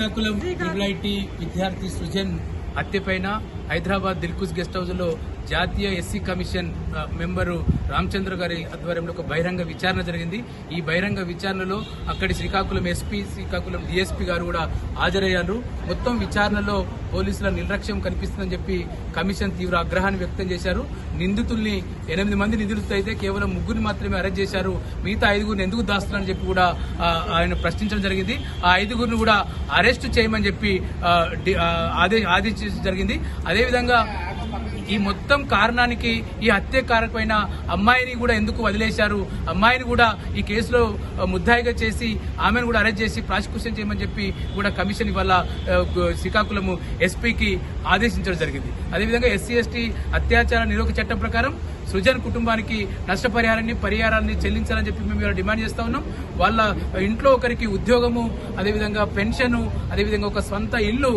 Srikakulam triple విద్యార్థి సృజన్ హత్యపైన Hyderabad Dilkush guest హౌస్లో జాతీయ ఎస్సీ కమిషన్ మెంబరు రామచంద్ర గారి ఆధ్వర్యంలో ఒక బహిరంగ విచారణ జరిగింది. ఈ బహిరంగ విచారణలో అక్కడి శ్రీకాకుళం ఎస్పీ శ్రీకాకుళం డిఎస్పీ గారు కూడా హాజరయ్యారు. మొత్తం విచారణలో పోలీసుల నిర్లక్ష్యం కనిపిస్తుందని చెప్పి కమిషన్ తీవ్ర ఆగ్రహాన్ని వ్యక్తం చేశారు. నిందితుల్ని ఎనిమిది మంది నిందితులతో అయితే కేవలం ముగ్గురిని మాత్రమే అరెస్ట్ చేశారు. మిగతా ఐదుగురిని ఎందుకు దాస్తున్నారని చెప్పి కూడా ఆయన ప్రశ్నించడం జరిగింది. ఆ ఐదుగురిని కూడా అరెస్ట్ చేయమని చెప్పి ఆదేశించడం జరిగింది. అదేవిధంగా ఈ మొత్తం కారణానికి ఈ హత్య కారకమైన అమ్మాయిని కూడా ఎందుకు వదిలేశారు? అమ్మాయిని కూడా ఈ కేసులో ముద్దాయిగా చేసి ఆమెను కూడా అరెస్ట్ చేసి ప్రాసిక్యూషన్ చేయమని చెప్పి కూడా కమిషన్ ఇవాళ శ్రీకాకుళము శ్రీకాకుళం ఎస్పీకి ఆదేశించడం జరిగింది. అదేవిధంగా ఎస్సీ ఎస్టీ అత్యాచార నిరోధక చట్టం ప్రకారం సృజన్ కుటుంబానికి నష్టపరిహారాన్ని పరిహారాన్ని చెల్లించాలని చెప్పి మేము ఇలా డిమాండ్ చేస్తా ఉన్నాం. వాళ్ళ ఇంట్లో ఒకరికి ఉద్యోగము అదేవిధంగా పెన్షన్ అదేవిధంగా ఒక సొంత ఇల్లు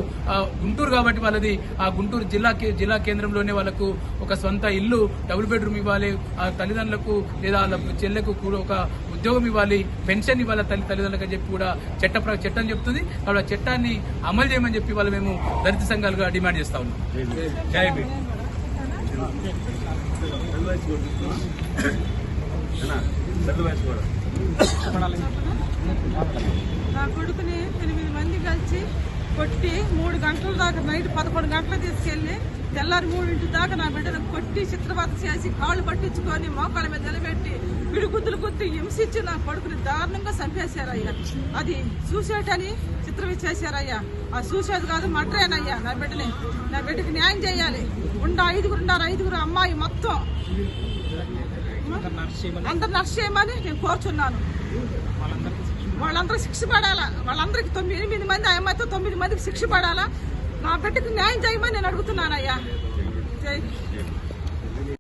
గుంటూరు కాబట్టి వాళ్ళది ఆ గుంటూరు జిల్లా కే- జిల్లా కేంద్రంలోనే వాళ్ళకు ఒక స్వంత ఇల్లు డబుల్ బెడ్రూమ్ ఇవ్వాలి. ఆ తల్లిదండ్రులకు లేదా వాళ్ళ చెల్లెకు కూడా ఒక ఉద్యోగం ఇవ్వాలి. పెన్షన్ ఇవ్వాలి తల్లి తల్లిదండ్రులకు అని చెప్పి కూడా చట్ట చట్టం చెప్తుంది. కాబట్టి ఆ చట్టాన్ని అమలు చేయమని చెప్పి వాళ్ళు మేము దళిత సంఘాలుగా డిమాండ్ చేస్తా ఉన్నాం. జై. నా కొడుకుని ఎనిమిది మంది కలిసి కొట్టి మూడు గంటల దాకా నైట్ పదకొండు గంటలకు తీసుకెళ్ళి తెల్లారి మూడింటి దాకా నా బిడ్డను కొట్టి చిత్రవత చేసి కాళ్ళు పట్టించుకొని మోకాళ్ళ మీద నిలబెట్టి పిడుగుద్దులు గుద్ది హింసించి నా కొడుకుని దారుణంగా చంపేశారయ్యా. అది సూసైడ్ అని చిత్రవి చేశారయ్యా ఆ సూసైడ్ కాదు మడ్రేనయ్యా నా బిడ్డని. నా బిడ్డకి న్యాయం చేయాలి. ఉండ ఐదుగురు ఉన్నారు ఐదుగురు అమ్మాయి మొత్తం. అందరు నర్స్ చేయమని నేను కోరుచున్నాను. వాళ్ళందరూ శిక్ష పడాలా? వాళ్ళందరికి తొమ్మిది ఎనిమిది మంది అమ్మాయితో తొమ్మిది మందికి శిక్ష పడాలా? నా బిడ్డకు న్యాయం చేయమని నేను అడుగుతున్నానయ్యా. జై.